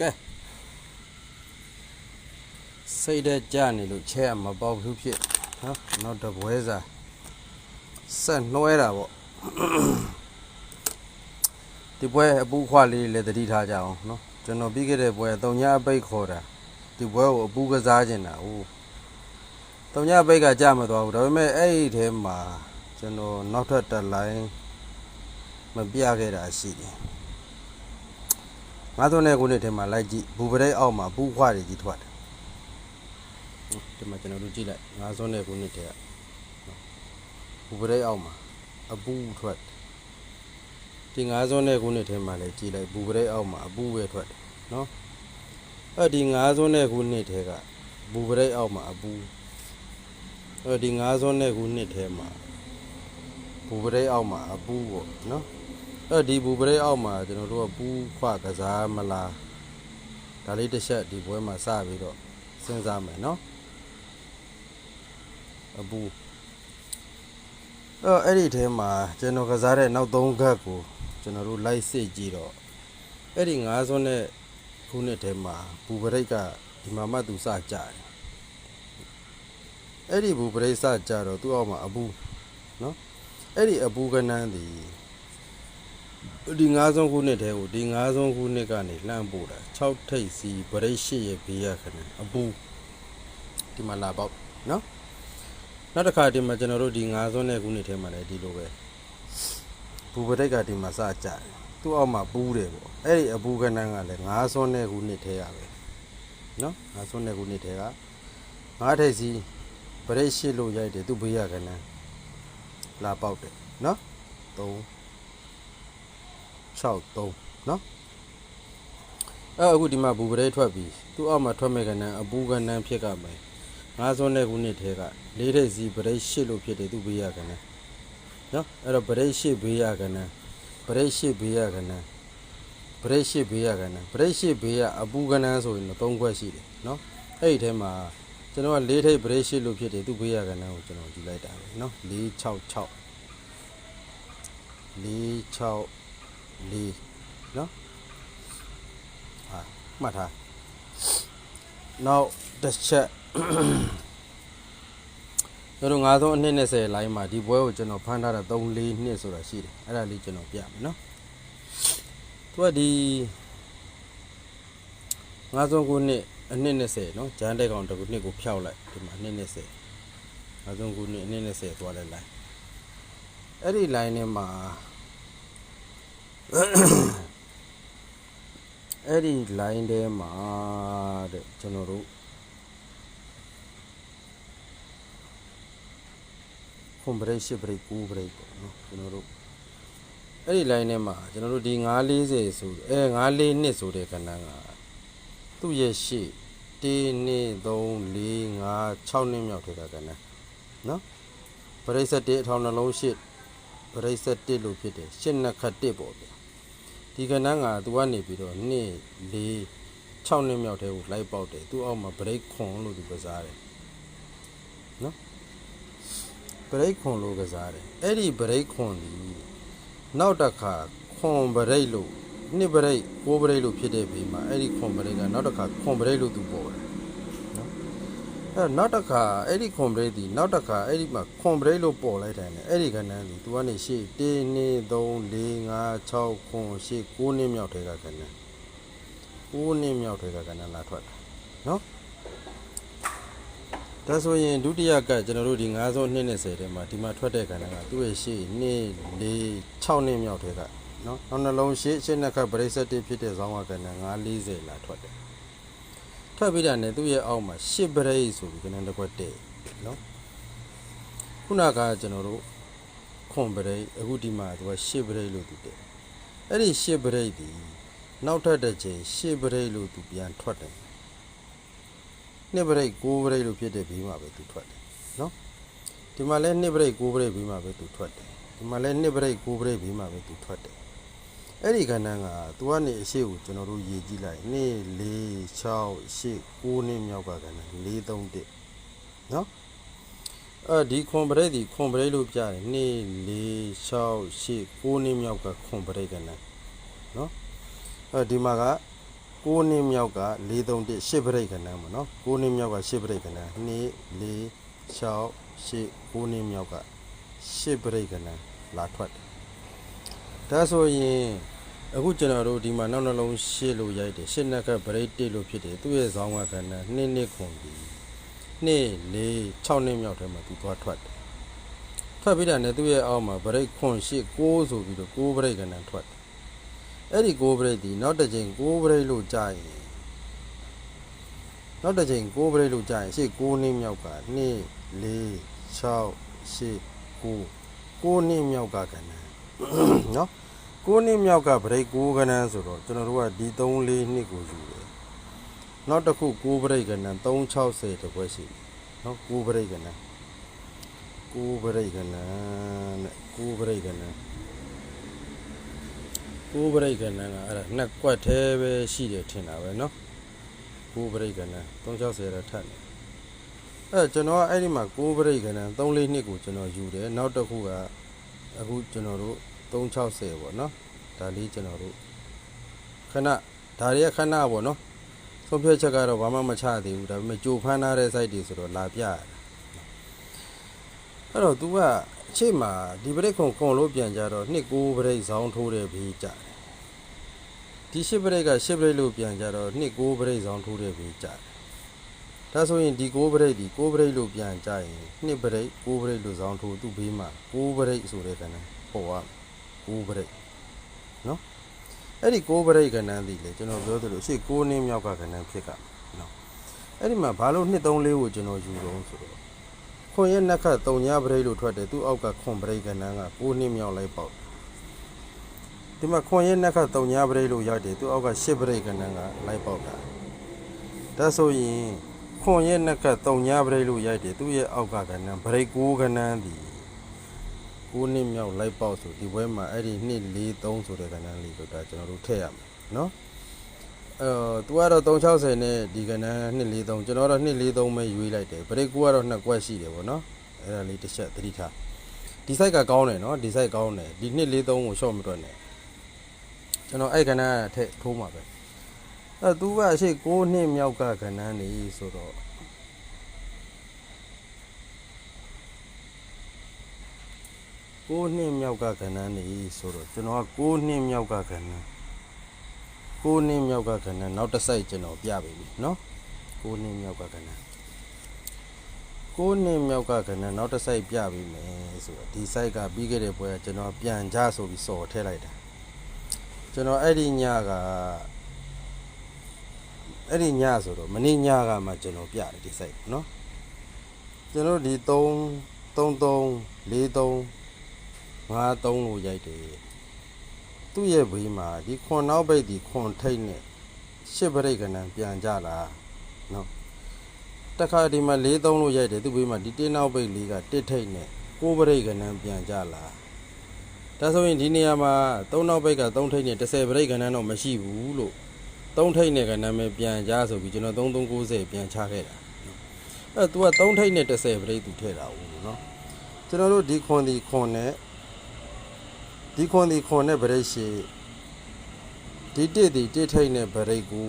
ကဲစိတ်တဲ့ကြနေလို့ချဲကမပေါက်ဘူးဖြစ်နော်နောက်တပွဲစားဆက်နှွဲတာပေါ့ဒီပွဲအပူခွာလေးလည်းတတိထားကြအောင်နော်ကျွန်တော်ပြီးခဲ့တဲ့ပွဲတုံညာအပိတ်ခေါ်တာဒီပွဲကိုအပူကစားကျင်တာဟုတ်တုံညာအပိတ်ကကြမသွားဘူးဒါပေမဲ့အဲ့ဒီထဲမှာကျွန်တော်နောက်ထပ်တစ်လိုင်းမပြခဲ့တာရှိတယ် ငါးသွန်းတဲ့ခုနှစ်ထဲမှာလိုက်ကြည့်ဘူပရိတ်အောက်မှာပူးခွားတွေကြီးထွက်တယ်ဒီမှာကျွန်တော်တို့ကြည့်လိုက်ငါးသွန်းတဲ့ခုနှစ်ထဲကဘူပရိတ်အောက်မှာအပူးထွက်တယ်ဒီငါးသွန်းတဲ့ခုနှစ်ထဲမှာလည်းကြည့်လိုက်ဘူပရိတ်အောက်မှာအပူးပဲထွက်တယ်နော်အဲ့ဒီငါးသွန်းတဲ့ခုနှစ်ထဲကဘူပရိတ်အောက်မှာအပူးအဲ့ဒီငါးသွန်းတဲ့ခုနှစ်ထဲမှာဘူပရိတ်အောက်မှာအပူးပေါ့နော် အဲ့ဒီဘူပရိတ်အောက်မှာကျွန်တော်တို့ကပူးခွကစားမလားဒါလေးတစ်ချက်ဒီပွဲမှာစပြီးတော့စဉ်းစားမယ်နော်အပူအဲ့အဲ့ဒီထဲမှာကျွန်တော်ကစားတဲ့နောက်၃ခတ်ကိုကျွန်တော်တို့လိုက်စစ်ကြည့်တော့အဲ့ဒီ၅စွန်းနဲ့ခုနှစ်ထဲမှာဘူပရိတ်ကဒီမှာမှသူစကြတယ်အဲ့ဒီဘူပရိတ်စကြတော့သူ့အောက်မှာအပူနော်အဲ့ဒီအပူကနန်းဒီ ဒီ9ဆုံးခုနှစ်တည်းကိုဒီ9ဆုံးခုနှစ်ကနေလှမ်းပို့တာ6ထိပ်စီဗရိတ်ရှိရဲ့ဘေးရခဏအပူဒီမှာလာပေါက်နော်နောက်တစ်ခါဒီမှာကျွန်တော်တို့ဒီ9ဆုံးတဲ့ခုနှစ်ထဲမှာလည်းဒီလိုပဲဘူပရိတ်ကဒီမှာစကြတယ်သူ့အောက်မှာပူးတယ်ပေါ့အဲ့ဒီအပူကနန်းကလည်း9ဆုံးတဲ့ခုနှစ်ထဲရပဲနော်9ဆုံးတဲ့ခုနှစ်ထဲက9ထိပ်စီဗရိတ်ရှိလို့ရိုက်တယ်သူ့ဘေးရခဏလာပေါက်တယ်နော်3 63เนาะအဲ့အခုဒီမှာဘူပရဲထွက်ပြီသူ့အောက်မှာထွက်မဲ့ကနန်းအပူကနန်းဖြစ်ကမယ်ငါးစွန်းတဲ့ခုနှစ်ထဲကလေးထိပ်စီပရိတ်ရှစ်လို့ဖြစ်တယ်သူ့ဘေးရကနန်းเนาะအဲ့တော့ပရိတ်ရှစ်ဘေးရကနန်းပရိတ်ရှစ်ဘေးရကနန်းပရိတ်ရှစ်ဘေးရကနန်းပရိတ်ရှစ်ဘေးရအပူကနန်းဆိုရင်တော့၃ခွက်ရှိတယ်เนาะအဲ့ဒီထဲမှာကျွန်တော်ကလေးထိပ်ပရိတ်ရှစ်လို့ဖြစ်တယ်သူ့ဘေးရကနန်းကိုကျွန်တော်ယူလိုက်တာပဲ เนาะ466 466 လေးနော်ဟာမှတ်ထားနောက်တစ်ချက်ကျွန်တော်ငါးဆုံးအနှစ်20လိုင်းမှာဒီပွဲကိုကျွန်တော်ဖမ်းထားတာ3 4နှစ်ဆိုတာရှိတယ်အဲ့ဒါလေးကျွန်တော်ပြမယ်နော်သူကဒီငါးဆုံးခုနှစ်အနှစ်20နော်ဂျန်တဲ့ကောင်တစ်ခုနှစ်ကိုဖျောက်လိုက်ဒီမှာအနှစ်20ငါးဆုံးခုနှစ်အနှစ်20သွားတဲ့ line အဲ့ဒီ line ထဲမှာ အဲ့ဒီ line ထဲမှာတဲ့ကျွန်တော်တို့ခွန်ဘရိတ်ရှစ်ဘရိတ်ကူဘရိတ်ပေါ့နော်ကျွန်တော်တို့အဲ့ဒီ line ထဲမှာကျွန်တော်တို့ဒီ940ဆိုအဲ94နှစ်ဆိုတဲ့ကဏ္ဍကသူ့ရဲ့ရှေ့1 2 3 4 5 6နှစ်မြောက်ထဲကကဏ္ဍနော်ဘရိတ်ဆက်1အထောင်နှလုံးရှစ်ဘရိတ်ဆက်1လို့ဖြစ်တယ်ရှစ်နှစ်ခတ်1ပေါ့ဗျ ဒီကဏ္ဍကသူကနေပြီးတော့2 4 6နှစ်မြောက်တဲကိုလိုက်ပေါက်တယ်သူ့အောက်မှာ break ခွန်လို့သူကစားတယ်နော် break ခွန်လို့ကစားတယ်အဲ့ဒီ break ခွန်ဒီနောက်တစ်ခါခွန် break လို့နှစ် break 6 break လို့ဖြစ်တဲ့ဘေးမှာအဲ့ဒီခွန် break ကနောက်တစ်ခါခွန် break လို့သူပေါ်တယ်နော် အဲ့တော့နောက်တစ်ခါအဲ့ဒီခွန် break ဒီနောက်တစ်ခါအဲ့ဒီမှာခွန် break လို့ပေါ်လိုက်တယ်လေအဲ့ဒီကဏ္ဍဒီသူကနေရှေ့1 2 3 4 5 6ခွန်ရှေ့9နှစ်မြောက်ထဲကကဏ္ဍ9နှစ်မြောက်ထဲကကဏ္ဍလာထွက်တာနော်ဒါဆိုရင်ဒုတိယကကျွန်တော်တို့ဒီ9ဆုံး20ထဲမှာဒီမှာထွက်တဲ့ကဏ္ဍကသူ့ရဲ့ရှေ့2 4 6နှစ်မြောက်ထဲကနော်နောက်နှလုံးရှေ့ရှေ့နှစ်ခါပရိစ္ဆေတစ်ဖြစ်တဲ့ဇောင်းကကဏ္ဍ940လာထွက်တယ် ထွက်ပြီးတာနဲ့သူ့ရဲ့အောက်မှာရှစ်ပရိတ်ဆိုပြီးကဏ္ဍတစ်ခွက်တဲ့နော်ခုနကကျွန်တော်တို့ခွန်ပရိတ်အခုဒီမှာသူကရှစ်ပရိတ်လို့သူတဲ့အဲ့ဒီရှစ်ပရိတ်ဒီနောက်ထပ်တစ်ချိန်ရှစ်ပရိတ်လို့သူပြန်ထွက်တယ်နှစ်ပရိတ်6ပရိတ်လို့ဖြစ်တဲ့ဘေးမှာပဲသူထွက်တယ်နော်ဒီမှာလဲနှစ်ပရိတ်6ပရိတ်ဘေးမှာပဲသူထွက်တယ်ဒီမှာလဲနှစ်ပရိတ်6ပရိတ်ဘေးမှာပဲသူထွက်တယ် အဲ့ဒီကဏ္ဍကသူကနေအရှိကိုကျွန်တော်တို့ရေးကြည့်လိုက်2 4 6 8 9နှစ်မြောက်ကကဏ္ဍ4 3 1နော်အဲဒီခွန်ပရိတ်ဒီခွန်ပရိတ်လို့ပြတယ်2 4 6 8 9နှစ်မြောက်ကခွန်ပရိတ်ကဏ္ဍနော်အဲဒီမှာက6နှစ်မြောက်က431 8ပရိတ်ကဏ္ဍပေါ့နော်6နှစ်မြောက်က8ပရိတ်ကဏ္ဍ2 4 6 8 9နှစ်မြောက်က8ပရိတ်ကဏ္ဍလာထွက်တယ်ဒါဆိုရင် အခုကျွန်တော်တို့ဒီမှာနောက်နှလုံးရှစ်လို့ရိုက်တယ်ရှစ်နှစ်ခက်ပရိတ်တစ်လို့ဖြစ်တယ်သူ့ရဲ့ဇောင်းကကဏ္ဍ2နှစ်ခွန်ပြီး2 4 6နှစ်မြောက်ထဲမှာသူသွားထွက်တယ်ထွက်ပြီးတာနဲ့သူ့ရဲ့အောက်မှာပရိတ်ခွန်8 9ဆိုပြီးတော့9ပရိတ်ကဏ္ဍထွက်တယ်အဲ့ဒီ6ဘရိတ်ဒီနောက်တစ်ချိန်6ဘရိတ်လို့ကြာရင်နောက်တစ်ချိန်6ဘရိတ်လို့ကြာရင်ရှေ့6နှစ်မြောက်က2 4 6 8 9 9နှစ်မြောက်ကကဏ္ဍနော် 6နှစ်မြောက်ကဗရိတ်6ခဏန်းဆိုတော့ကျွန်တော်တို့ကဒီ3 4နှစ်ကိုယူတယ်နောက်တစ်ခု6ဗရိတ်ခဏန်း360တကွက်ရှိတယ်နော်6ဗရိတ်ခဏန်း6ဗရိတ်ခဏန်းနဲ့6ဗရိတ်ခဏန်း6ဗရိတ်ခဏန်းကအဲ့ဒါနှစ်ကွက်သေးပဲရှိတယ်ထင်တာပဲနော်6ဗရိတ်ခဏန်း360ရထပ်တယ်အဲ့ကျွန်တော်ကအဲ့ဒီမှာ6ဗရိတ်ခဏန်း3 4နှစ်ကိုကျွန်တော်ယူတယ်နောက်တစ်ခုကအခုကျွန်တော်တို့ 360ပေါ့နော်ဒါလေးကျွန်တော်တို့ခဏဒါတွေကခဏပေါ့နော်ဆုံးဖြတ်ချက်ကတော့ဘာမှမချသေးဘူးဒါပေမဲ့ကြိုဖမ်းထားတဲ့ site တွေဆိုတော့လာပြရတာအဲ့တော့ तू ကအချိန်မှာဒီပရိတ်ခုံခုံလို့ပြန်ကြတော့နှစ်ကိုပရိတ်ဇောင်းထိုးတဲ့ဘေးကြတယ်ဒီရှစ်ပရိတ်ကရှစ်ပရိတ်လို့ပြန်ကြတော့နှစ်ကိုပရိတ်ဇောင်းထိုးတဲ့ဘေးကြတယ်ဒါဆိုရင်ဒီကိုပရိတ်ဒီကိုပရိတ်လို့ပြန်ကြရင်နှစ်ပရိတ်ကိုပရိတ်လို့ဇောင်းထိုးသူ့ဘေးမှာကိုပရိတ်ဆိုတဲ့ကံနဲ့ပေါ်သွား 6 break နော်အဲ့ဒီ6 break ကဏ္ဍသည်လေကျွန်တော်ပြောသလိုရှေ့6နင်းမြောက်ကကဏ္ဍဖြစ်ကနော်အဲ့ဒီမှာဘာလို့2 3 4ကိုကျွန်တော်ယူတော့ဆိုတော့ခွန်ရဲ့နှက်ခတ်3ည break လို့ထွက်တယ်သူ့အောက်ကခွန် break ကဏ္ဍက6နင်းမြောက်လိုက်ပေါက်ဒီမှာခွန်ရဲ့နှက်ခတ်3ည break လို့ရောက်တယ်သူ့အောက်က6 break ကဏ္ဍကလိုက်ပေါက်တာဒါဆိုရင်ခွန်ရဲ့နှက်က3ည break လို့ရိုက်တယ်သူ့ရဲ့အောက်ကကဏ္ဍ break 6ကဏ္ဍသည် 6နှစ်မြောက်လိုက်ပေါက်ဆိုဒီဘွဲမှာအဲ့ဒီ2 4 3ဆိုတဲ့ကဏ္ဍလေးကိုဒါကျွန်တော်တို့ထည့်ရမယ်နော်အဲတော့ तू ကတော့360နဲ့ဒီကဏ္ဍ243ကျွန်တော်တော့243ပဲရွေးလိုက်တယ်ဘရိတ်ကူကတော့2ကွက်ရှိတယ်ဗောနော်အဲ့ဒါလေးတစ်ချက်သတိထားဒီ site ကကောင်းတယ်နော်ဒီ site ကောင်းတယ်ဒီ243ကို short မတွက်နဲ့ကျွန်တော်အဲ့ကဏ္ဍထည့်ထိုးမှာပဲအဲ तू ကအရှိ6နှစ်မြောက်ကကဏ္ဍနေဆိုတော့ 6နှစ်မြောက်ကကဏ္ဍနေဆိုတော့ကျွန်တော်က6နှစ်မြောက်ကကဏ္ဍ ကိုးနှစ်မြောက်ကကဏ္ဍနောက်တစ်စိုက်ကျွန်တော်ပြပေးပြီเนาะကိုးနှစ်မြောက်ကကဏ္ဍကိုးနှစ်မြောက်ကကဏ္ဍနောက်တစ်စိုက်ပြပေးမယ်ဆိုတော့ဒီ site ကပြီးခဲ့တဲ့ပွဲကကျွန်တော်ပြန်ကြဆိုပြီးစော်ထည့်လိုက်တာကျွန်တော်အဲ့ဒီညကအဲ့ဒီညဆိုတော့မနေ့ညကမှကျွန်တော်ပြတယ်ဒီ site เนาะကျွန်တော်ဒီ3 3 3 4 3 5 3လို့ရိုက်တယ်သူ့ရဲ့ဘေးမှာဒီခွန်နောက်ဘိတ်ဒီခွန်ထိတ်နဲ့ရှစ်ပရိတ်ကဏ္ဍပြန်ကြလာနော်တခါဒီမှာ၄သုံးလို့ရိုက်တယ်သူ့ဘေးမှာဒီတင်းနောက်ဘိတ်လေးကတစ်ထိတ်နဲ့ကိုးပရိတ်ကဏ္ဍပြန်ကြလာဒါဆိုရင်ဒီနေရာမှာသုံးနောက်ဘိတ်ကသုံးထိတ်နဲ့30ပရိတ်ကဏ္ဍတော့မရှိဘူးလို့သုံးထိတ်နဲ့ကဏ္ဍပဲပြန်ကြဆိုပြီးကျွန်တော်3390ပြန်ချခဲ့တာအဲ तू ကသုံးထိတ်နဲ့30ပရိတ်သူထည့်တာဘူးနော်ကျွန်တော်တို့ဒီခွန်ဒီခွန်နဲ့ ဒီခွန်ဒီခွန်နဲ့ဗရိတ်ရှိဒီတစ်ဒီတစ်ထိတ်နဲ့ဗရိတ်ကူ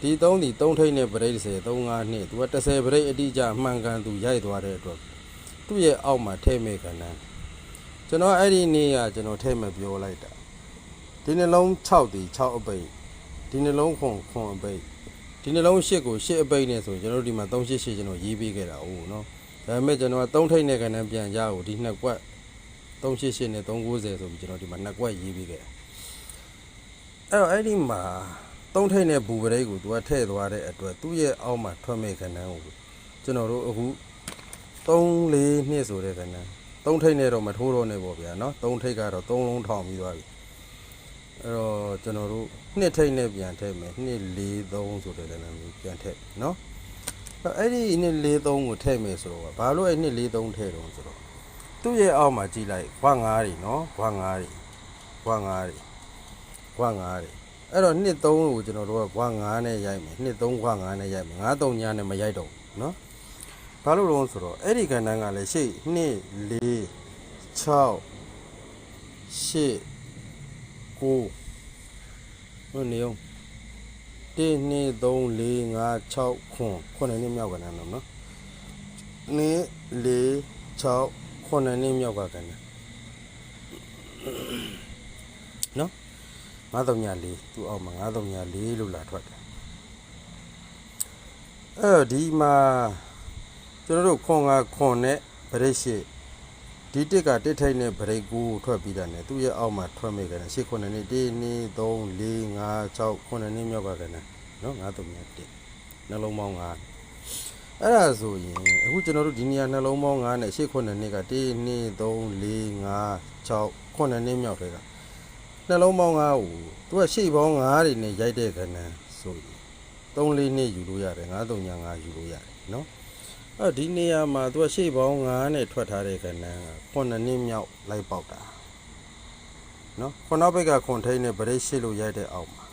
ဒီသုံးဒီသုံးထိတ်နဲ့ဗရိတ်30 35နှစ်သူက30ဗရိတ်အတိအကျမှန်ကန်သူရိုက်သွားတဲ့အတွက်သူ့ရဲ့အောက်မှာထဲ့မဲ့ကဏ္ဍကျွန်တော်အဲ့ဒီနေ့ကကျွန်တော်ထဲ့မဲ့ပြောလိုက်တာဒီနှလုံး6ဒီ6အပိတ်ဒီနှလုံးခွန်ခွန်အပိတ်ဒီနှလုံး8ကို8အပိတ်နဲ့ဆိုရင်ကျွန်တော်တို့ဒီမှာ388ကျွန်တော်ရေးပေးခဲ့တာဟုတ်နော်ဒါပေမဲ့ကျွန်တော်က3ထိတ်နဲ့ကဏ္ဍပြန်ရကိုဒီနှစ်ကွက် 388နဲ့390ဆိုပြီးကျွန်တော်ဒီမှာနှစ်ကွက်ရေးပြီးခဲ့တာအဲ့တော့အဲ့ဒီမှာသုံးထိပ်နဲ့ဘူပရိတ်ကိုသူကထည့်သွားတဲ့အတွက်သူ့ရဲ့အောက်မှာထွက်မဲ့ကဏ္ဍကိုကျွန်တော်တို့အခု3 4နှစ်ဆိုတဲ့ကဏ္ဍသုံးထိပ်နဲ့တော့မထိုးတော့နဲ့ပေါ့ဗျာเนาะသုံးထိပ်ကတော့3လုံးထောင်ပြီးသွားပြီအဲ့တော့ကျွန်တော်တို့နှစ်ထိပ်နဲ့ပြန်ထည့်မယ်နှစ်4 3ဆိုတဲ့ကဏ္ဍမျိုးပြန်ထည့်เนาะအဲ့ဒီနှစ်4 3ကိုထည့်မယ်ဆိုတော့ဘာလို့အဲ့နှစ်4 3ထည့်တော့ဆိုတော့ သူ့ရဲ့အောက်မှာကြည့်လိုက်ဘွားငါးတွေနော်ဘွားငါးတွေဘွားငါးတွေဘွားငါးတွေအဲ့တော့နှစ်သုံးကိုကျွန်တော်တို့ကဘွားငါးနဲ့ရိုက်မယ်နှစ်သုံးဘွားငါးနဲ့ရိုက်မယ်ငါးသုံးညာနဲ့မရိုက်တော့ဘူးနော်ဘာလို့လဲဆိုတော့အဲ့ဒီကဏ္ဍကလည်းရှေ့နှစ်၄6 8 9ဘယ်နေအောင်1 2 3 4 5 6ခွန်ခုနှစ်နှစ်မြောက်ကဏ္ဍတော့နော်2 4 6 ခုနှစ်နှစ်မြောက်ကကဏ္ဍနော်934သူ့အောက်မှာ934လို့လာထွက်တယ်အဲ့တော့ဒီမှာကျွန်တော်တို့ခွန်ကခွန်နဲ့ဗရိတ်ရှိဒီတစ်ကတစ်ထိတ်နဲ့ဗရိတ်ကိုထွက်ပြီးတာနဲ့သူ့ရဲ့အောက်မှာထွက်မိကြတယ်ရှစ်ခုနှစ်နှစ်1 2 3 4 5 6ခုနှစ်နှစ်မြောက်ကကဏ္ဍနော်931နှလုံးပေါင်း9 အဲ့ဒါဆိုရင်အခုကျွန်တော်တို့ဒီနေရာနှလုံးပေါင်း9နဲ့ရှစ်ခုနှစ်နှစ်က1 2 3 4 5 6ခုနှစ်နှစ်မြောက်တွေကနှလုံးပေါင်း9ကိုသူကရှေ့ပေါင်း9တွေနဲ့ရိုက်တဲ့ကဏ္ဍဆိုရင်3 4နှစ်ယူလို့ရတယ်9 3ညာ9ယူလို့ရတယ်နော်အဲ့ဒီနေရာမှာသူကရှေ့ပေါင်း9နဲ့ထွက်ထားတဲ့ကဏ္ဍက9နှစ်မြောက်လိုက်ပေါက်တာနော်ခုနောက်ဘက်ကခွန်ထိန်နဲ့ဗရိတ်ရှိလို့ရိုက်တဲ့အောက်မှာ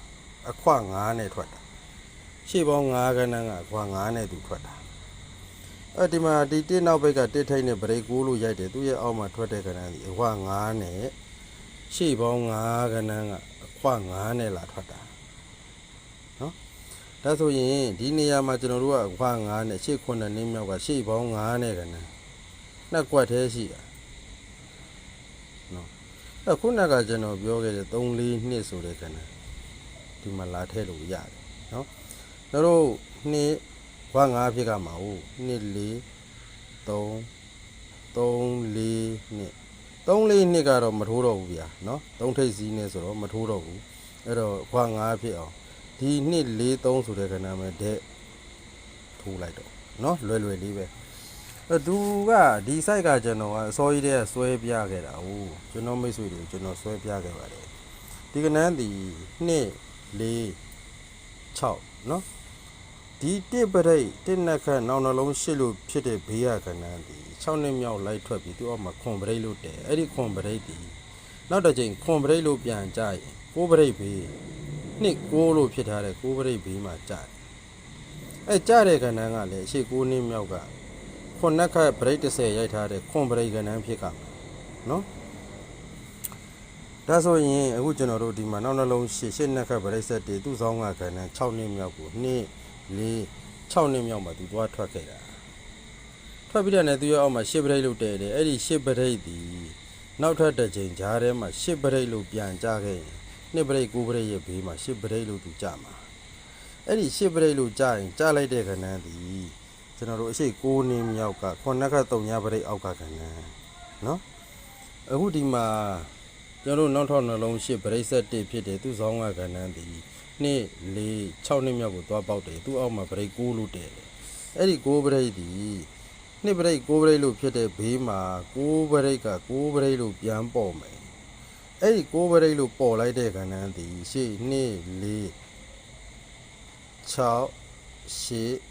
အခွ9နဲ့ထွက်တာရှေ့ပေါင်း9ကဏ္ဍကအခွ9နဲ့သူထွက်တာ အဲ့ဒီမှာဒီတစ်နောက်ဘက်ကတစ်ထိန်နဲ့ဗရိတ်9လို့ရိုက်တယ်သူရဲ့အောက်မှာထွက်တဲ့ကဏ္ဍဒီအခွ9နဲ့ရှေ့ပေါင်း9ကဏ္ဍကအခွ9နဲ့လာထွက်တာဒါဆိုရင်ဒီနေရာမှာကျွန်တော်တို့ကခွာ9နဲ့ရှေ့9နှစ်မြောက်ကရှေ့ပေါင်း9နဲ့ကနနှစ်ကွက်သေးရှိတာနော်အခုနကကျွန်တော်ပြောခဲ့တဲ့3 4နှစ်ဆိုတဲ့ကနဒီမှာလာထည့်လို့ရတယ်နော်တို့တို့နှစ် ခွာ9ဖြစ်ကမှာဟုတ်နှစ်4 3 3 4နှစ်3 4နှစ်ကတော့မထိုးတော့ဘူးဗျာနော်3ထိပ်စီးနေဆိုတော့မထိုးတော့ဘူးအဲ့တော့ခွာ9ဖြစ်အောင် ဒီနှစ်43ဆိုတဲ့ကဏ္ဍမှာတဲ့ထိုးလိုက်တော့เนาะလွယ်လွယ်လေးပဲအဲ့သူကဒီ site ကကျွန်တော်ကအစောကြီးတည်းကဆွဲပြခဲ့တာဟုတ်ကျွန်တော်မိတ်ဆွေတွေကိုကျွန်တော်ဆွဲပြခဲ့ပါတယ်ဒီကဏ္ဍဒီနှစ်4 6เนาะ ဒီတစ်ပရိတ်တစ်နက်ခတ်နောက်နှလုံးရှစ်လို့ဖြစ်တဲ့ဘေးရကဏ္ဍဒီ6နှစ်မြောက်လိုက်ထွက်ပြီးသူ့အောက်မှာခွန်ပရိတ်လို့တယ်အဲ့ဒီခွန်ပရိတ်ဒီနောက်တစ်ချိန်ခွန်ပရိတ်လို့ပြန်ကြရင်ကိုပရိတ်ဘေးနှစ်6လို့ဖြစ်ထားတဲ့6ပရိတ်ဘေးမှာကြာတယ်။အဲကြာတဲ့ကဏ္ဍကလည်းအရှိ6နှစ်မြောက်ကခုနှစ်ခတ်ပရိတ်30ရိုက်ထားတဲ့ခွန်ပရိတ်ကဏ္ဍဖြစ်ကမှာနော်။ဒါဆိုရင်အခုကျွန်တော်တို့ဒီမှာနောက်နှလုံးရှစ်ရှစ်နှစ်ခတ်ပရိတ်ဆက်တည်သူ့ဆောင်ကကဏ္ဍ6နှစ်မြောက်ကို2 4 6နှစ်မြောက်မှာသူသွားထွက်ခဲ့တာ။ထွက်ပြီးတဲ့နဲ့သူရဲ့အောက်မှာရှစ်ပရိတ်လို့တည်တယ်အဲ့ဒီရှစ်ပရိတ်ဒီနောက်ထပ်တစ်ချိန်ဂျားထဲမှာရှစ်ပရိတ်လို့ပြန်ကြခဲ့ရင်နှစ်ပရိတ်ကိုပရိတ်ရဲ့ဘေးမှာရှစ်ပရိတ်လို့သူကြမှာအဲ့ဒီရှစ်ပရိတ်လို့ကြရင်ကြလိုက်တဲ့ခဏန်းဒီကျွန်တော်တို့အရှိ6နင်းမြောက်ကခုနှစ်ခတ်3ညပရိတ်အောက်ကခဏန်းနော်အခုဒီမှာကျွန်တော်တို့နောက်ထောက်နှလုံးရှစ်ပရိတ်ဆက်1ဖြစ်တယ်သူဆောင်းကခဏန်းဒီ နှစ်4 6နှစ်မြောက်ကိုသွားပေါက်တယ်သူအောက်မှာပရိတ်6လို့တည်တယ်အဲ့ဒီ6ပရိတ်ဒီနှစ်ပရိတ်6ပရိတ်လို့ဖြစ်တဲ့ဘေးမှာ6ပရိတ်က6ပရိတ်လို့ပြန်ပေါ်မယ်အဲ့ဒီကိုးပရိတ်လို့ပေါ်လိုက်တဲ့ကဏ္ဍဒီရှေ့2 4 6 8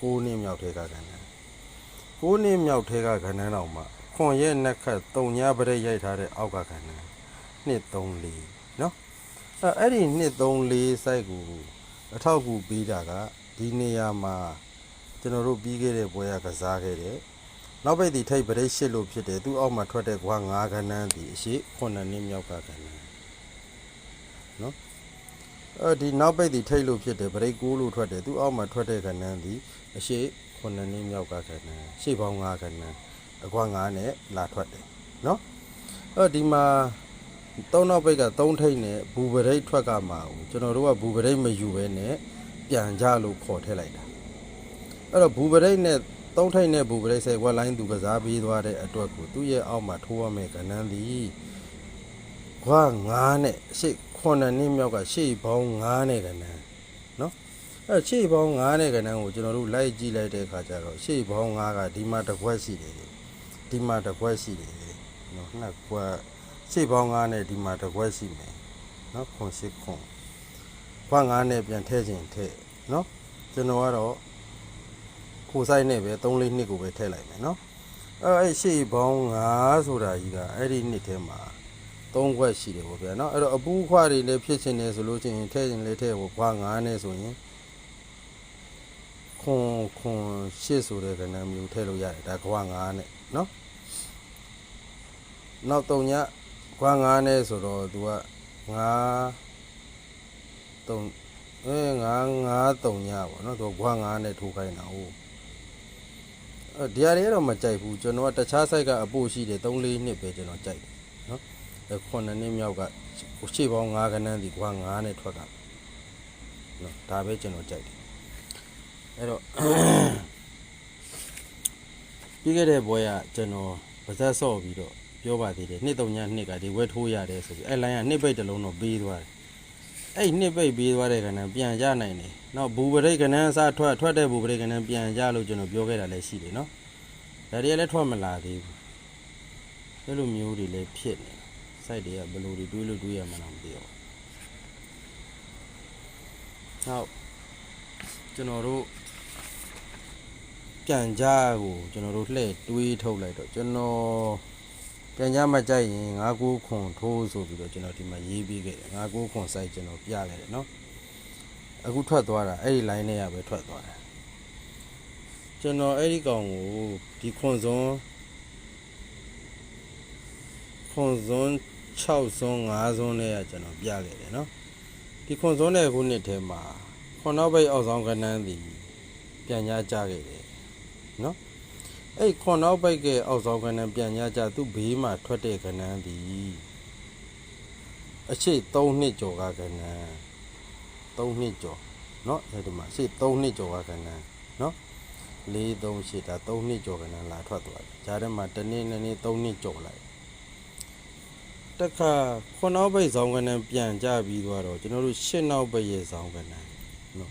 9နှစ်မြောက်ထဲကကဏ္ဍ9နှစ်မြောက်ထဲကကဏ္ဍတော့မှခွန်ရဲ့နက်ခတ်3ညပရိတ်ရိုက်ထားတဲ့အောက်ကကဏ္ဍ2 3 4နော် အဲ့အဲ့ဒီ2 3 4 site ကိုအထောက်အကူပေးတာကဒီနေရာမှာကျွန်တော်တို့ပြီးခဲ့တဲ့ပွဲကကစားခဲ့တယ်နောက်ဘက်ဒီထိတ်ပရိတ်ရှစ်လို့ဖြစ်တယ်သူ့အောက်မှာထွက်တဲ့ကွာ9ခန်းန်းဒီအရှိ9နှစ်မြောက်ကခန်းန်းနော်အဲဒီနောက်ဘက်ဒီထိတ်လို့ဖြစ်တယ်ပရိတ်9လို့ထွက်တယ်သူ့အောက်မှာထွက်တဲ့ခန်းန်းဒီအရှိ9နှစ်မြောက်ကခန်းန်းရှေ့ပေါင်း9ခန်းန်းအကွာ9နဲ့လာထွက်တယ်နော်အဲဒီမှာ သုံးနောက်ဘက်က3ထိတ်နဲ့ဘူပရိတ်ထွက်ကမှာကျွန်တော်တို့ကဘူပရိတ်မယူဘဲနဲ့ပြန်ကြလို့ခေါ်ထည့်လိုက်တာအဲ့တော့ဘူပရိတ်နဲ့သုံးထိုက်နဲ့ဘူပရိတ်ဆယ်ကွက်လိုင်းသူကစားပြီးသွားတဲ့အတွက်ကိုသူ့ရဲ့အောက်မှာထိုးရမယ်ကဏ္ဍသည်ခွာ9နဲ့ရှေ့9နှစ်မြောက်ကရှေ့ပေါင်း9နဲ့ကဏ္ဍနော်အဲရှေ့ပေါင်း9နဲ့ကဏ္ဍကိုကျွန်တော်တို့လိုက်ကြည့်လိုက်တဲ့အခါကျတော့ရှေ့ပေါင်း9ကဒီမှာတစ်ခွက်ရှိတယ်ဒီမှာတစ်ခွက်ရှိတယ်နော်နှစ်ခွက် ရှေ့ပေါင်း9နဲ့ဒီမှာတစ်ခွက်ရှိမယ်နော်ခွန်ရှိခွန်ခွာ9နဲ့ပြန်ထည့်ခြင်းထည့်နော်ကျွန်တော်ကတော့ကိုယ်ဆိုင်နဲ့ပဲ3လေးနှစ်ကိုပဲထည့်လိုက်မယ်နော်အဲအဲ့ရှေ့ဘောင်း9ဆိုတာကြီးကအဲ့ဒီနှစ်ထဲမှာ3ခွက်ရှိတယ်ပေါ့ဗျာနော်အဲ့တော့အပူးခွားတွေလည်းဖြစ်ချင်တယ်ဆိုလို့ချင်းထည့်ရင်လည်းထည့်ဖို့ခွာ9နဲ့ဆိုရင်ခွန်ခွန်ရှစ်ဆိုတဲ့ကဏ္ဍမျိုးထည့်လို့ရတယ်ဒါခွာ9နဲ့နော်နောက်3ည ခွာ9နဲ့ဆိုတော့ तू က9 3အဲငါငါတုံညပေါ့နော်သူကခွာငါနဲ့ထိုးခိုင်းတာဟုတ်အဲဒီဟာတွေတော့မကြိုက်ဘူးကျွန်တော်ကတခြား site ကအပို့ရှိတယ်3 4နှစ်ပဲကျွန်တော်ကြိုက်တယ်နော်အဲခုနှစ်နှစ်မြောက်ကရှေ့ပေါင်း9ခန်းန်းဒီခွာငါနဲ့ထွက်ကနော်ဒါပဲကျွန်တော်ကြိုက်တယ်အဲ့တော့ပြီးခဲ့တဲ့ဘွဲကကျွန်တော်ဗဇက်ဆော့ပြီးတော့ ပြောပါသေးတယ်နှစ်တုံညနှစ်ကဒီဝဲထိုးရတယ်ဆိုပြီးအဲ့လိုင်းကနှစ်ပိတ်တစ်လုံးတော့ပေးသွားတယ်အဲ့နှစ်ပိတ်ပေးသွားတဲ့ခဏပြန်ကြနိုင်တယ်နောက်ဘူပရိတ်ကနန်းအစားထွက်ထွက်တဲ့ဘူပရိတ်ကနန်းပြန်ကြလို့ကျွန်တော်ပြောခဲ့တာလည်းရှိတယ်နော်ဒါတွေကလည်းထွက်မလာသေးဘူးအဲ့လိုမျိုးတွေလည်းဖြစ်နေစိုက်တွေကဘယ်လိုတွေတွေးလို့တွေးရမှန်းတော့မသိဘူးနောက်ကျွန်တော်တို့ပြန်ကြားကိုကျွန်တော်တို့လှည့်တွေးထုတ်လိုက်တော့ကျွန်တော် ပြန်ကြားမကြိုက်ရင်59ခွန်ထိုးဆိုပြီးတော့ကျွန်တော်ဒီမှာရေးပြီးခဲ့တယ်59ခွန် site ကျွန်တော်ပြခဲ့တယ်เนาะအခုထွက်သွားတာအဲ့ဒီ line နဲ့ရပဲထွက်သွားတာကျွန်တော်အဲ့ဒီကောင်ကိုဒီခွန်စွန်းခွန်စွန်း6စွန်း5စွန်းနဲ့ရကျွန်တော်ပြခဲ့တယ်เนาะဒီခွန်စွန်းတဲ့ခုနှစ်ထဲမှာခွန်နောက်ဘိတ်အောက်ဆောင်ကဏ္ဍန်းသည်ပြန်ကြားကြခဲ့တယ် နော် အဲ့ခွန်နောက်ပိတ်ကအောက်ဆောင်ကဏ္ဍပြန်ညကြသူ့ဘေးမှာထွက်တဲ့ကဏ္ဍသည်အရှိ3နှစ်ကျော်ကကဏ္ဍ3နှစ်ကျော်နော်အဲ့ဒီမှာအရှိ3နှစ်ကျော်ကကဏ္ဍနော်4 3 8ဒါ3နှစ်ကျော်ကဏ္ဍလာထွက်သွားတယ်ဂျားထဲမှာတစ်နှစ်နှစ်နှစ်3နှစ်ကျော်လိုက်တခါခွန်နောက်ပိတ်ဆောင်ကဏ္ဍပြန်ကြပြီးသွားတော့ကျွန်တော်တို့ရှင်းနောက်ပိတ်ရဲ့ဆောင်ကဏ္ဍနော်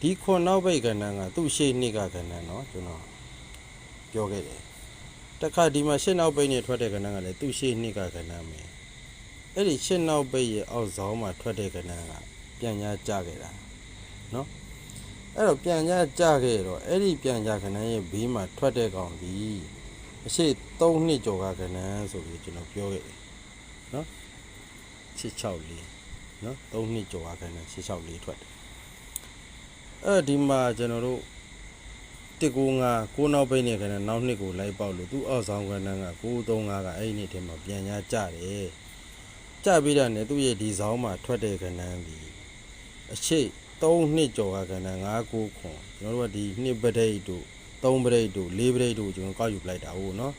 ဒီခွန်နောက်ပိတ်ကဏ္ဍကသူ့ရှေ့နှစ်ကကဏ္ဍနော်ကျွန်တော် ပြောခဲ့တယ်တခါဒီမှာရှင်းနောက်ပိတ်နဲ့ထွက်တဲ့ကဏ္ဍကလည်းသူ့ရှေ့နှစ်ကကဏ္ဍမယ်အဲ့ဒီရှင်းနောက်ပိတ်ရဲ့အောက်ဆောင်မှာထွက်တဲ့ကဏ္ဍကပြန်ညာကြခဲ့တာနော်အဲ့တော့ပြန်ညာကြခဲ့တော့အဲ့ဒီပြန်ညာကဏ္ဍရဲ့ဘေးမှာထွက်တဲ့ကောင်ဒီအရှိ3နှစ်ကျော်ကကဏ္ဍဆိုပြီးကျွန်တော်ပြောခဲ့တယ်နော်664နော်3နှစ်ကျော်ကကဏ္ဍ664ထွက်တယ်အဲ့ဒီမှာကျွန်တော်တို့ တစ်ကိုငါကိုနောက်ပိတ်နေခဏနောက်နှစ်ကိုလိုက်ပေါက်လို့သူ့အောက်ဆောင်ကဏ္ဍက935ကအဲ့ဒီနှစ်ထဲမှာပြန်ညာကြတယ်ကြပြီးတာနဲ့သူ့ရဲ့ဒီဆောင်မှာထွက်တဲ့ကဏ္ဍဒီအရှိ3နှစ်ကျော်ကကဏ္ဍ9ခွန်ကျွန်တော်တို့ကဒီနှစ်ပဒိတ်တို့3ပဒိတ်တို့4ပဒိတ်တို့ကျွန်တော်ကောက်ယူပလိုက်တာဟုတ်နော်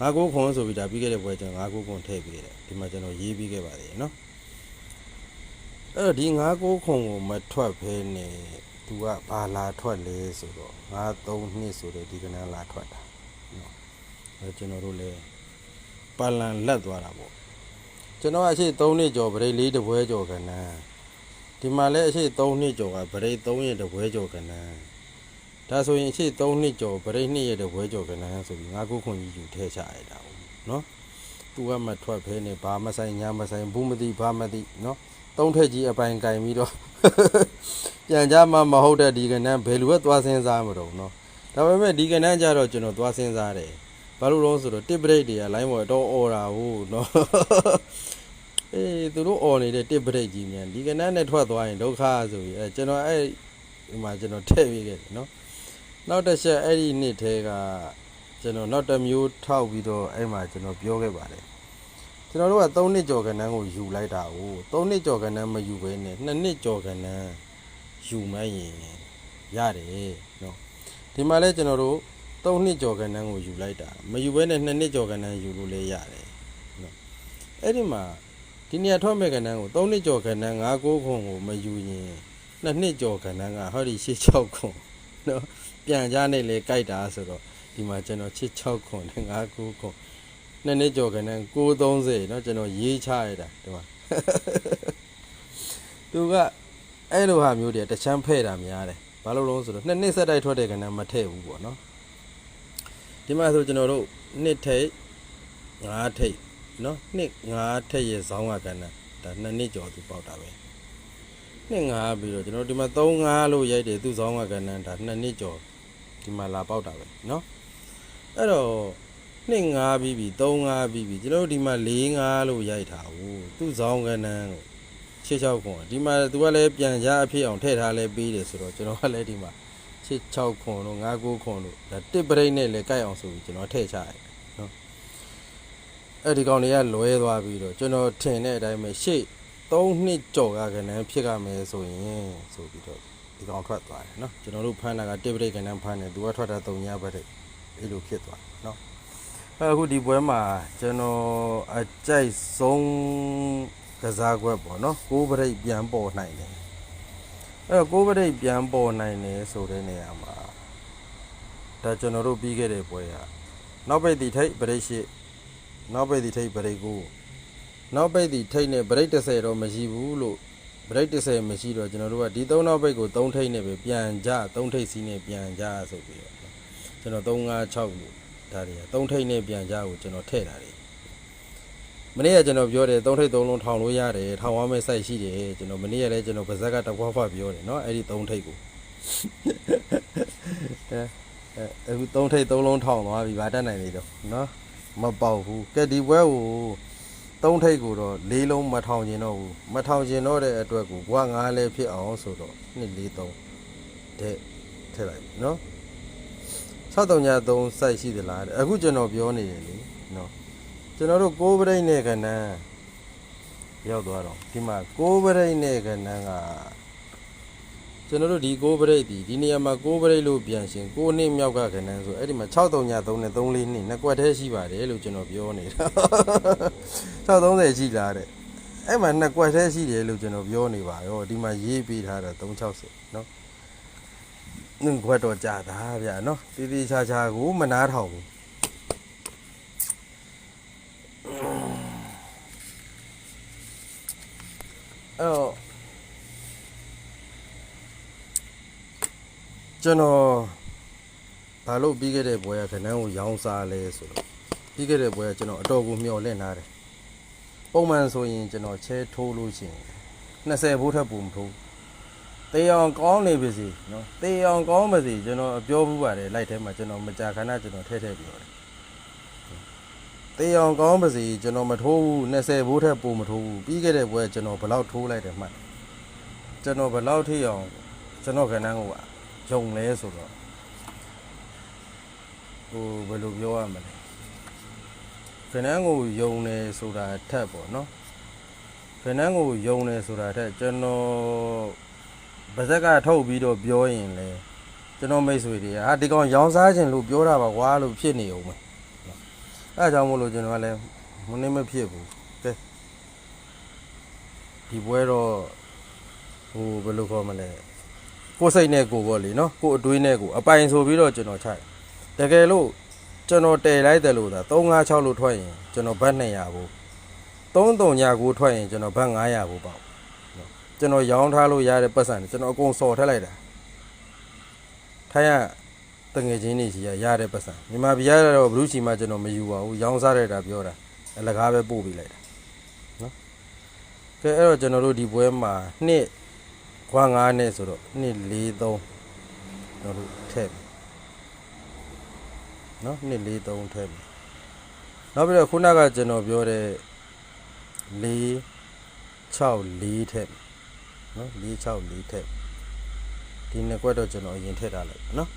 9ခွန်ဆိုပြီးဒါပြီးခဲ့တဲ့ဘွဲကျွန်တော်9ခွန်ထည့်ပေးတယ်ဒီမှာကျွန်တော်ရေးပြီးခဲ့ပါသေးတယ်နော်အဲ့တော့ဒီ9ခွန်ကိုမထွက်ဖဲနဲ့ သူကဘာလာထွက်လဲဆိုတော့ငါ3နှစ်ဆိုတဲ့ဒီကနန်းလာထွက်တာနော်အဲကျွန်တော်တို့လည်းပလန်လက်သွားတာပေါ့ကျွန်တော်အရှိ3နှစ်ကျော်ဗရိတ်4တပွဲကျော်ကနန်းဒီမှာလည်းအရှိ3နှစ်ကျော်ကဗရိတ်3ရက်တပွဲကျော်ကနန်းဒါဆိုရင်အရှိ3နှစ်ကျော်ဗရိတ်2ရက်တပွဲကျော်ကနန်းဆိုပြီးငါခုခွန်ကြီးယူထဲချရတာပေါ့နော်သူကမထွက်ဖဲနဲ့ဘာမဆိုင်ညာမဆိုင်ဘူးမသိဘာမသိနော် သုံးထက်ကြီးအပိုင်ကင်ပြီးတော့ပြန်ကြမှာမဟုတ်တဲ့ဒီကနန်းဘယ်လိုပဲသွားစင်းစားမတော့နော်ဒါပေမဲ့ဒီကနန်းကြတော့ကျွန်တော်သွားစင်းစားတယ်ဘာလို့လဲဆိုတော့တစ်ပရိတ်တွေကလိုင်းပေါ်တော့អော်တာဟုတ်နော်အေးသူတို့អော်နေတဲ့တစ်ပရိတ်ကြီးမြန်ဒီကနန်းနဲ့ထွက်သွားရင်ဒုက္ခဆိုပြီးအဲကျွန်တော်အဲ့ဒီမှာကျွန်တော်ထည့်ပေးခဲ့တယ်နော်နောက်တစ်ချက်အဲ့ဒီနှစ်ထဲကကျွန်တော်နောက်တစ်မျိုးထောက်ပြီးတော့အဲ့မှာကျွန်တော်ပြောခဲ့ပါတယ် ကျွန်တော်တို့က3နှစ်ကျော်ကနန်းကိုယူလိုက်တာကို3နှစ်ကျော်ကနန်းမယူဘဲနဲ့2နှစ်ကျော်ကနန်းယူမရင်ရတယ်နော်ဒီမှာလဲကျွန်တော်တို့3နှစ်ကျော်ကဏ္ဍကိုယူလိုက်တာမယူဘဲနဲ့2နှစ်ကျော်ကဏ္ဍယူလို့လည်းရတယ်နော်အဲ့ဒီမှာဒီနေရာထွက်မဲ့ကဏ္ဍကို3နှစ်ကျော်ကဏ္ဍ9 9ခွန်ကိုမယူရင်2နှစ်ကျော်ကဏ္ဍကဟောဒီ6 6ခွန်နော်ပြန်ကြနေလေကြိုက်တာဆိုတော့ဒီမှာကျွန်တော်6 6ခွန်နဲ့9 9ခွ န်2နှစ်ကျော်ကဏ္ဍ930เนาะကျွန်တော်ရေးချရတာဒီမှာ သူက အဲ့လိုဟာမျိုးတွေတချမ်းဖဲ့တာများတယ်ဘာလို့လဲဆိုတော့နှစ်နှစ်ဆက်တိုက်ထွက်တဲ့ကဏ္ဍမထည့်ဘူးပေါ့နော်ဒီမှာဆိုကျွန်တော်တို့နှစ်ထိတ်ငါးထိတ်နော်နှစ်ငါးထိတ်ရဲ့ဇောင်းကကဏ္ဍဒါနှစ်နှစ်ကျော်သူပေါက်တာပဲနှစ်ငါးပြီးတော့ကျွန်တော်ဒီမှာ3ငါးလို့ရိုက်တယ်သူ့ဇောင်းကကဏ္ဍဒါနှစ်နှစ်ကျော်ဒီမှာလာပေါက်တာပဲနော်အဲ့တော့ နှစ်ငါးပြီးပြီ3ငါးပြီးပြီကျွန်တော်တို့ဒီမှာ4ငါးလို့ရိုက်တာဟိုသူ့ဇောင်းကဏ္ဍကို66ခွန်ဒီမှာသူကလည်းပြန်ကြအဖြစ်အောင်ထည့်ထားလဲပေးတယ်ဆိုတော့ကျွန်တော်ကလည်းဒီမှာ66ခွန်တို့59ခွန်တို့ဒါတစ်ပရိတ်နဲ့လည်းကြိုက်အောင်ဆိုပြီးကျွန်တော်ထည့်ချရတယ်နော်အဲ့ဒီကောင်တွေကလွဲသွားပြီးတော့ကျွန်တော်ထင်တဲ့အတိုင်းပဲရှေ့3နှစ်ကြော်ကကနန်းဖြစ်ကမယ်ဆိုရင်ဆိုပြီးတော့ဒီကောင်ထွက်သွားတယ်နော်ကျွန်တော်တို့ဖမ်းတာကတစ်ပရိတ်ကနန်းဖမ်းတယ်သူကထွက်တာ3ညပတ်တဲ့အဲ့လိုဖြစ်သွားတယ်နော် အဲ့အခုဒီပွဲမှာကျွန်တော်အကြိုက်ဆုံးကစားကွက်ပေါ့နော်ကိုးပရိတ်ပြန်ပေါ်နိုင်တယ်အဲ့တော့ကိုးပရိတ်ပြန်ပေါ်နိုင်တယ်ဆိုတဲ့နေရာမှာဒါကျွန်တော်တို့ပြီးခဲ့တဲ့ပွဲကနောက်ပိတ်တိထိတ်ပရိတ်ရှိနောက်ပိတ်တိထိတ်ပရိတ်ကိုနောက်ပိတ်ဒီထိတ်နဲ့ break 30တော့မရှိဘူးလို့ break 30မရှိတော့ကျွန်တော်တို့ကဒီ3နောက်ပိတ်ကို3ထိတ်နဲ့ပဲပြန်ကြ3ထိတ်စီးနဲ့ပြန်ကြဆိုပြီးတော့ကျွန်တော်3 5 6လို့ ဒါတွေက3ထိတ်နဲ့ပြန်ကြကိုကျွန်တော်ထည့်တာတွေမနေ့ကကျွန်တော်ပြောတယ်3ထိတ်3လုံးထောင်လို့ရတယ်ထောင်ရမယ့် site ရှိတယ်ကျွန်တော်မနေ့ကလည်းကျွန်တော်ဗဇက်ကတကွာဖွားပြောတယ်เนาะအဲ့ဒီ3ထိတ်ကိုအဲအဲအခု3ထိတ်3လုံးထောင်သွားပြီဗာတက်နိုင်လေတော့เนาะမပေါက်ဘူးကဲဒီပွဲကို သုံးထိပ်ကိုတော့လေးလုံးမထောင်ကျင်တော့ဘူးမထောင်ကျင်တော့တဲ့အတွက်ကိုဘွားငါးလဲဖြစ်အောင်ဆိုတော့နှစ်လေးသုံးတဲ့ထည့်လိုက်ပြီနော်63ည 6393 site ရှိသလားတဲ့အခုကျွန်တော်ပြောနေရလေနော်ကျွန်တော်တို့ကိုးပရိတ်နဲ့ခဏန်းရောက်သွားတော့ဒီမှာကိုးပရိတ်နဲ့ခဏန်းကကျွန်တော်တို့ဒီကိုးပရိတ်ဒီဒီနေရာမှာကိုးပရိတ်လို့ပြန်ရှင်ကိုးနှစ်မြောက်ကခဏန်းဆိုအဲ့ဒီမှာ6393နဲ့34နှစ်နှစ်ကွက်တည်းရှိပါတယ်လို့ကျွန်တော်ပြောနေတာ630ရှိလားတဲ့အဲ့မှာနှစ်ကွက်တည်းရှိတယ်လို့ကျွန်တော်ပြောနေပါရောဒီမှာရေးပေးထားတာ360နော် နှုတ်ခွက်တော့ကြာတာဗျာနော်တည်တည်ချာချာကိုမနာထောင်ဘူးအော်ကျွန်တော်ဘာလို့ပြီးခဲ့တဲ့ဘွဲကခဏန်းကိုရောင်းစားလဲဆိုတော့ပြီးခဲ့တဲ့ဘွဲကကျွန်တော်အတော်ကိုမျောလင့်ထားတယ်ပုံမှန်ဆိုရင်ကျွန်တော်ချဲထိုးလို့ရှိရင်20ဘိုးထက်ပုံမထိုး သေအောင်ကောင်းနေပါစေနော်သေအောင်ကောင်းပါစေကျွန်တော်ပြောဘူးပါတယ်လိုက်ထဲမှာကျွန်တော်မကြာခဏကျွန်တော်ထည့်ထည့်ပြောတယ်သေအောင်ကောင်းပါစေကျွန်တော်မထိုးဘူး20ဘိုးထက်ပိုမထိုးဘူးပြီးခဲ့တဲ့ဘွဲကျွန်တော်ဘလောက်ထိုးလိုက်တယ်မှတ်ကျွန်တော်ဘလောက်ထိအောင်ကျွန်တော်ခဏန်းကိုယုံလဲဆိုတော့ဟိုဘယ်လိုပြောရမလဲခဏန်းကိုယုံတယ်ဆိုတာထက်ပေါ့နော်ခဏန်းကိုယုံတယ်ဆိုတာထက်ကျွန်တော် ဗဇက်ကထုတ်ပြီးတော့ပြောရင်လေကျွန်တော်မိတ်ဆွေတွေကဟာဒီကောင်ရောင်းစားခြင်းလို့ပြောတာပါကွာလို့ဖြစ်နေအောင်မယ်နော်အဲအကြောင်းမို့လို့ကျွန်တော်ကလည်းမနေမဖြစ်ဘူးကဲဒီပွဲတော့ဟိုဘယ်လိုခေါ်မလဲကိုယ်စိတ်နဲ့ကိုယ်ပေါ့လေနော်ကိုယ်အတွေးနဲ့ကိုယ်အပိုင်ဆိုပြီးတော့ကျွန်တော်ခြိုက်တကယ်လို့ကျွန်တော်တည်လိုက်တယ်လို့သာ356လို့ထွက်ရင်ကျွန်တော်ဘတ်200ဘူး33ညကိုထွက်ရင်ကျွန်တော်ဘတ်900ဘူးပေါ့နော် ကျွန်တော်ရောင်းထားလို့ရတဲ့ပတ်စံတွေကျွန်တော်အကုန်စော်ထက်လိုက်တာထိုင်ရတငယ်ချင်းတွေရှိရရတဲ့ပတ်စံမြန်မာပြည်ရတော့ဘလူးချီမှာကျွန်တော်မယူပါဘူးရောင်းစားရတာပြောတာအလကားပဲပို့ပေးလိုက်တာနော်ကဲအဲ့တော့ကျွန်တော်တို့ဒီပွဲမှာနှစ်ခွာ9နဲ့ဆိုတော့နှစ်4 3ကျွန်တော်တို့ထည့်ပြီနော်2 4 3ထဲမှာနောက်ပြီးတော့ခုနကကျွန်တော်ပြောတဲ့4 6 4ထဲမှာ နော်4 6 4ထဲဒီနှစ်ကွက်တော့ကျွန်တော်အရင်ထည့်ထားလိုက်ပါနော်